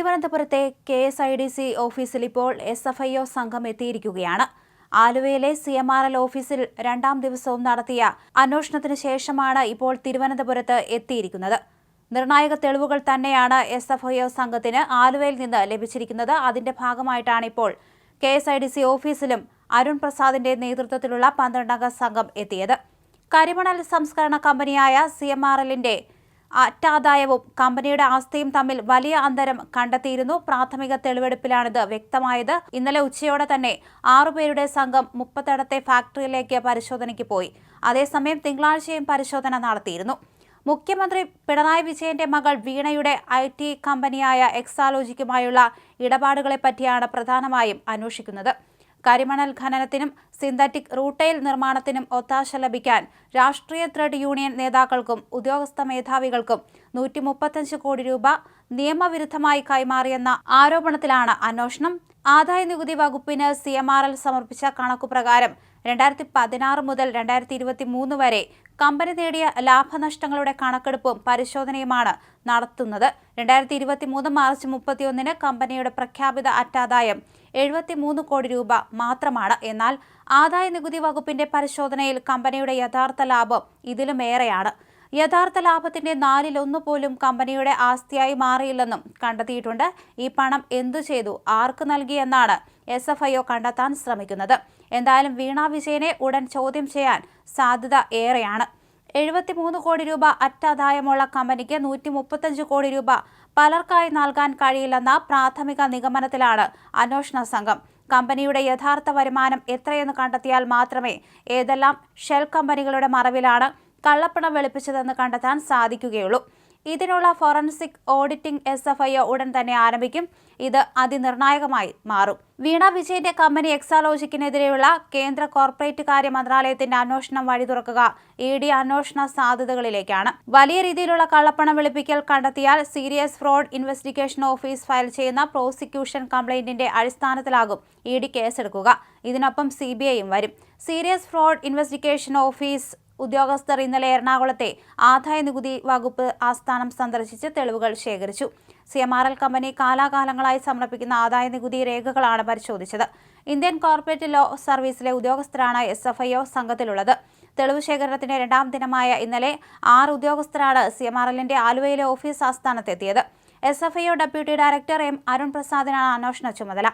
തിരുവനന്തപുരത്തെ K S I D C ഓഫീസിൽ ഇപ്പോൾ എസ് എഫ് ഐ ഒ സംഘം എത്തിയിരിക്കുകയാണ്. ആലുവയിലെ സി എം ആർ എൽ ഓഫീസിൽ രണ്ടാം ദിവസവും നടത്തിയ അന്വേഷണത്തിന് ശേഷമാണ് ഇപ്പോൾ തിരുവനന്തപുരത്ത് എത്തിയിരിക്കുന്നത്. നിർണായക തെളിവുകൾ തന്നെയാണ് എസ് എഫ് ഐ ഒ സംഘത്തിന് ആലുവയിൽ നിന്ന് ലഭിച്ചിരിക്കുന്നത്. അതിന്റെ ഭാഗമായിട്ടാണ് ഇപ്പോൾ K S I D C ഓഫീസിലും അരുൺ പ്രസാദിന്റെ നേതൃത്വത്തിലുള്ള പന്ത്രണ്ടംഗ സംഘം എത്തിയത്. കരിമണൽ സംസ്കരണ കമ്പനിയായ സി എം ആർ എല്ലിന്റെ അറ്റാദായവും കമ്പനിയുടെ ആസ്തിയും തമ്മിൽ വലിയ അന്തരം കണ്ടെത്തിയിരുന്നു. പ്രാഥമിക തെളിവെടുപ്പിലാണിത് വ്യക്തമായത്. ഇന്നലെ ഉച്ചയോടെ തന്നെ ആറുപേരുടെ സംഘം മുപ്പത്തടത്തെ ഫാക്ടറിയിലേക്ക് പരിശോധനയ്ക്ക് പോയി. അതേസമയം തിങ്കളാഴ്ചയും പരിശോധന നടത്തിയിരുന്നു. മുഖ്യമന്ത്രി പിണറായി വിജയന്റെ മകൾ വീണയുടെ ഐ ടി കമ്പനിയായ എക്സാലോജിക്കുമായുള്ള ഇടപാടുകളെ പറ്റിയാണ് പ്രധാനമായും അന്വേഷിക്കുന്നത്. കരിമണൽ ഖനനത്തിനും സിന്തറ്റിക് റൂട്ടൈൽ നിർമ്മാണത്തിനും ഒത്താശ ലഭിക്കാൻ രാഷ്ട്രീയ ട്രേഡ് യൂണിയൻ നേതാക്കൾക്കും ഉദ്യോഗസ്ഥ മേധാവികൾക്കും നൂറ്റി കോടി രൂപ നിയമവിരുദ്ധമായി കൈമാറിയെന്ന ആരോപണത്തിലാണ് അന്വേഷണം. ആദായ നികുതി വകുപ്പിന് സി എം ആർ എൽ സമർപ്പിച്ച കണക്കുപ്രകാരം രണ്ടായിരത്തി പതിനാറ് മുതൽ രണ്ടായിരത്തി ഇരുപത്തി മൂന്ന് വരെ കമ്പനി നേടിയ ലാഭനഷ്ടങ്ങളുടെ കണക്കെടുപ്പും പരിശോധനയുമാണ് നടത്തുന്നത്. രണ്ടായിരത്തി ഇരുപത്തി മൂന്ന് മാർച്ച് മുപ്പത്തിയൊന്നിന് കമ്പനിയുടെ പ്രഖ്യാപിത അറ്റാദായം എഴുപത്തിമൂന്ന് കോടി രൂപ മാത്രമാണ്. എന്നാൽ ആദായ നികുതി വകുപ്പിന്റെ പരിശോധനയിൽ കമ്പനിയുടെ യഥാർത്ഥ ലാഭം ഇതിലുമേറെയാണ്. യഥാർത്ഥ ലാഭത്തിന്റെ നാലിലൊന്നു പോലും കമ്പനിയുടെ ആസ്തിയായി മാറിയില്ലെന്നും കണ്ടെത്തിയിട്ടുണ്ട്. ഈ പണം എന്തു ചെയ്തു? ആർക്ക് നൽകിയെന്നാണ് എസ് എഫ് ഐ ഒ കണ്ടെത്താൻ ശ്രമിക്കുന്നത്. എന്തായാലും വീണ വിജയനെ ഉടൻ ചോദ്യം ചെയ്യാൻ സാധ്യത ഏറെയാണ്. എഴുപത്തിമൂന്ന് കോടി രൂപ അറ്റാദായമുള്ള കമ്പനിക്ക് നൂറ്റി മുപ്പത്തഞ്ച് കോടി രൂപ പലർക്കായി നൽകാൻ കഴിയില്ലെന്ന പ്രാഥമിക നിഗമനത്തിലാണ് അന്വേഷണ സംഘം. കമ്പനിയുടെ യഥാർത്ഥ വരുമാനം എത്രയെന്ന് കണ്ടെത്തിയാൽ മാത്രമേ ഏതെല്ലാം ഷെൽ കമ്പനികളുടെ മറവിലാണ് കള്ളപ്പണം വെളുപ്പിച്ചതെന്ന് കണ്ടെത്താൻ സാധിക്കുകയുള്ളൂ. ഇതിനുള്ള forensic auditing S F I ഉടൻ തന്നെ ആരംഭിക്കും. ഇത് അതിനിർണായകമായി മാറും. വീണ വിജയന്റെ കമ്പനി എക്സാലോജിക്കിനെതിരെയുള്ള കേന്ദ്ര കോർപ്പറേറ്റ് കാര്യ മന്ത്രാലയത്തിന്റെ അന്വേഷണം വഴി തുറക്കുക ഇ ഡി അന്വേഷണ സാധ്യതകളിലേക്കാണ്. വലിയ രീതിയിലുള്ള കള്ളപ്പണം വെളുപ്പിക്കൽ കണ്ടെത്തിയാൽ serious fraud investigation office file ചെയ്യുന്ന പ്രോസിക്യൂഷൻ കംപ്ലൈന്റിന്റെ അടിസ്ഥാനത്തിലാകും ഇ ഡി കേസെടുക്കുക. ഇതിനൊപ്പം സി ബി ഐയും വരും. സീരിയസ് ഫ്രോഡ് ഇൻവെസ്റ്റിഗേഷൻ ഓഫീസ് ഉദ്യോഗസ്ഥർ ഇന്നലെ എറണാകുളത്തെ ആദായ നികുതി വകുപ്പ് ആസ്ഥാനം സന്ദർശിച്ച് തെളിവുകൾ ശേഖരിച്ചു. C M R L company കാലാകാലങ്ങളായി സമർപ്പിക്കുന്ന ആദായ നികുതി രേഖകളാണ് പരിശോധിച്ചത്. ഇന്ത്യൻ കോർപ്പറേറ്റ് ലോ സർവീസിലെ ഉദ്യോഗസ്ഥരാണ് എസ് എഫ് ഐ ഒ സംഘത്തിലുള്ളത്. തെളിവ് ശേഖരണത്തിന്റെ രണ്ടാം ദിനമായ ഇന്നലെ ആറ് ഉദ്യോഗസ്ഥരാണ് സി എം ആർ എല്ലിന്റെ ആലുവയിലെ office ആസ്ഥാനത്തെത്തിയത്. S F I O deputy director M Arun പ്രസാദിനാണ് അന്വേഷണ ചുമതല.